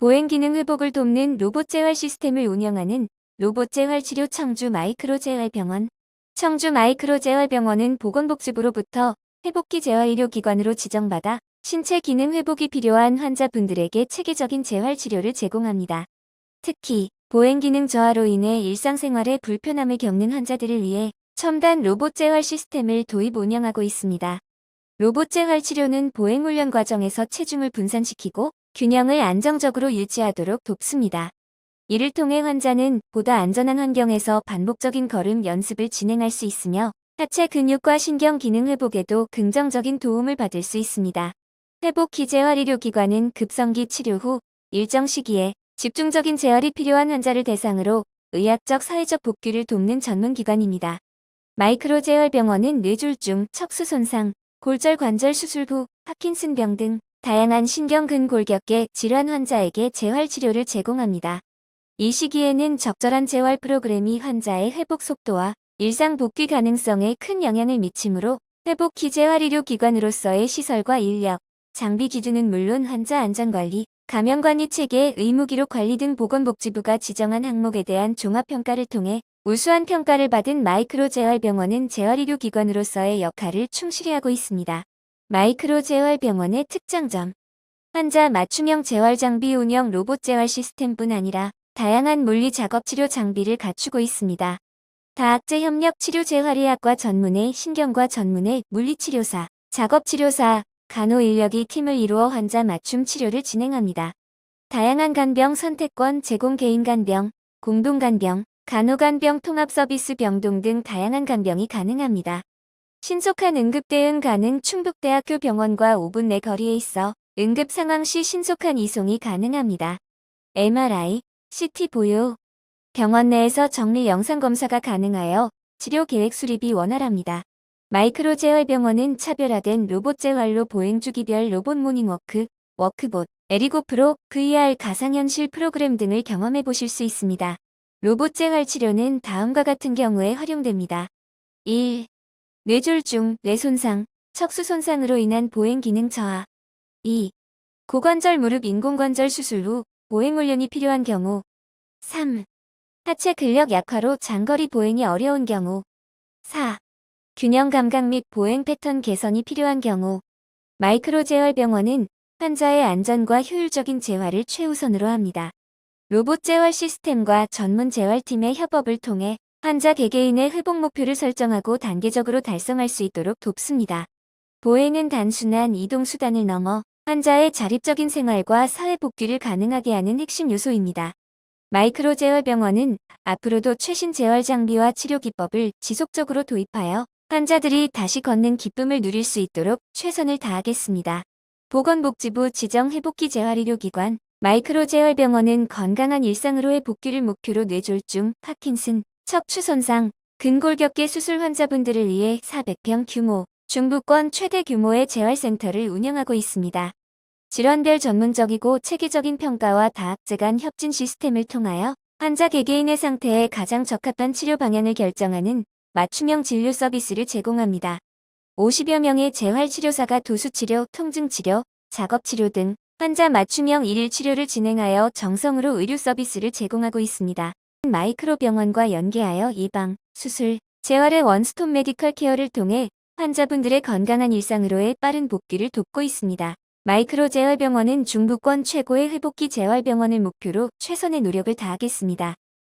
보행 기능 회복을 돕는 로봇 재활 시스템을 운영하는 로봇 재활 치료 청주 마이크로 재활병원. 청주 마이크로 재활병원은 보건복지부로부터 회복기 재활의료기관으로 지정받아 신체 기능 회복이 필요한 환자분들에게 체계적인 재활 치료를 제공합니다. 특히 보행 기능 저하로 인해 일상생활에 불편함을 겪는 환자들을 위해 첨단 로봇 재활 시스템을 도입 운영하고 있습니다. 로봇 재활 치료는 보행 훈련 과정에서 체중을 분산시키고 균형을 안정적으로 유지하도록 돕습니다. 이를 통해 환자는 보다 안전한 환경에서 반복적인 걸음 연습을 진행할 수 있으며 하체 근육과 신경 기능 회복에도 긍정적인 도움을 받을 수 있습니다. 회복 기재활 의료기관은 급성기 치료 후 일정 시기에 집중적인 재활이 필요한 환자를 대상으로 의학적 사회적 복귀를 돕는 전문 기관입니다. 마이크로 재활병원은 뇌졸중, 척수 손상, 골절 관절 수술 후 파킨슨병 등 다양한 신경근골격계 질환 환자에게 재활 치료를 제공합니다. 이 시기에는 적절한 재활 프로그램이 환자의 회복 속도와 일상 복귀 가능성에 큰 영향을 미치므로 회복 기재활 의료기관으로서의 시설과 인력, 장비 기준은 물론 환자 안전관리, 감염관리 체계, 의무기록 관리 등 보건복지부가 지정한 항목에 대한 종합평가를 통해 우수한 평가를 받은 마이크로 재활병원은 재활의료기관으로서의 역할을 충실히 하고 있습니다. 마이크로 재활 병원의 특장점 환자 맞춤형 재활 장비 운영 로봇 재활 시스템뿐 아니라 다양한 물리 작업 치료 장비를 갖추고 있습니다. 다학제 협력 치료 재활의학과 전문의 신경과 전문의 물리치료사, 작업치료사, 간호 인력이 팀을 이루어 환자 맞춤 치료를 진행합니다. 다양한 간병 선택권 제공 개인 간병, 공동 간병, 간호 간병 통합 서비스 병동 등 다양한 간병이 가능합니다. 신속한 응급 대응 가능 충북대학교 병원과 5분 내 거리에 있어 응급 상황 시 신속한 이송이 가능합니다. MRI, CT 보유, 병원 내에서 정밀 영상 검사가 가능하여 치료 계획 수립이 원활합니다. 마이크로 재활병원은 차별화된 로봇 재활로 보행 주기별 로봇 모닝워크, 워크봇, 에리고 프로, VR 가상현실 프로그램 등을 경험해 보실 수 있습니다. 로봇 재활 치료는 다음과 같은 경우에 활용됩니다. 1. 뇌졸중, 뇌손상, 척수 손상으로 인한 보행 기능 저하. 2. 고관절 무릎 인공관절 수술 후 보행 훈련이 필요한 경우. 3. 하체 근력 약화로 장거리 보행이 어려운 경우. 4. 균형 감각 및 보행 패턴 개선이 필요한 경우. 마이크로 재활 병원은 환자의 안전과 효율적인 재활을 최우선으로 합니다. 로봇 재활 시스템과 전문 재활팀의 협업을 통해 환자 개개인의 회복 목표를 설정하고 단계적으로 달성할 수 있도록 돕습니다. 보행은 단순한 이동 수단을 넘어 환자의 자립적인 생활과 사회 복귀를 가능하게 하는 핵심 요소입니다. 마이크로 재활 병원은 앞으로도 최신 재활 장비와 치료 기법을 지속적으로 도입하여 환자들이 다시 걷는 기쁨을 누릴 수 있도록 최선을 다하겠습니다. 보건복지부 지정 회복기 재활의료기관 마이크로 재활병원은 건강한 일상으로의 복귀를 목표로 뇌졸중, 파킨슨, 척추 손상, 근골격계 수술 환자분들을 위해 400평 규모, 중부권 최대 규모의 재활센터를 운영하고 있습니다. 질환별 전문적이고 체계적인 평가와 다학제 간 협진 시스템을 통하여 환자 개개인의 상태에 가장 적합한 치료 방향을 결정하는 맞춤형 진료 서비스를 제공합니다. 50여 명의 재활치료사가 도수치료, 통증치료, 작업치료 등 환자 맞춤형 일일 치료를 진행하여 정성으로 의료 서비스를 제공하고 있습니다. 마이크로 병원과 연계하여 예방, 수술, 재활의 원스톱 메디컬 케어를 통해 환자분들의 건강한 일상으로의 빠른 복귀를 돕고 있습니다. 마이크로 재활병원은 중부권 최고의 회복기 재활병원을 목표로 최선의 노력을 다하겠습니다.